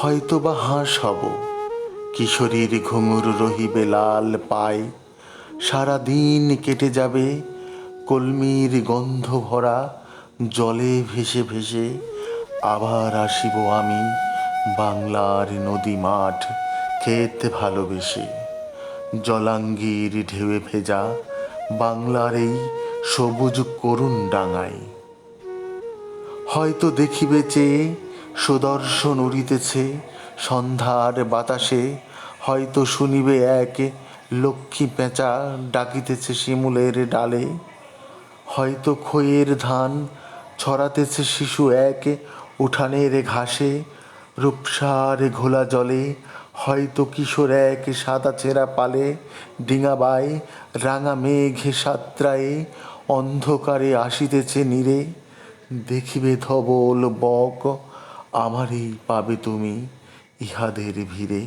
হয়তো বা হাঁস হব কিশোরীর ঘুঙুর রহিবে লাল পায় সারাদিন কেটে যাবে কলমির গন্ধ ভরা, জলে ভেসে ভেসে। আবার আসিব আমি বাংলার নদী মাঠ ক্ষেত ভালোবেসে। জলাঙ্গির ঢেউয়ে ভেজা বাংলার এই সবুজ করুণ ডাঙায়। হয়তো দেখিবে চেয়ে সুদর্শন উড়িতেছে, সন্ধ্যার বাতাসে। হয়তো শুনিবে এক লক্ষ্মী পেঁচা ডাকিতেছে শিমুলের ডালে। হয়তো খইয়ের ধান ছড়াতেছে শিশু এক উঠানের ঘাসে। রূপসার ঘোলা জলে হয়তো কিশোর এক সাদা চেরা পালে। ডিঙাবাই রাঙা মেঘে সাতরায়ে অন্ধকারে আসিতেছে নীরে। দেখিবে ধবল বক আমারই পাবে তুমি ইহাদের ভিড়ে।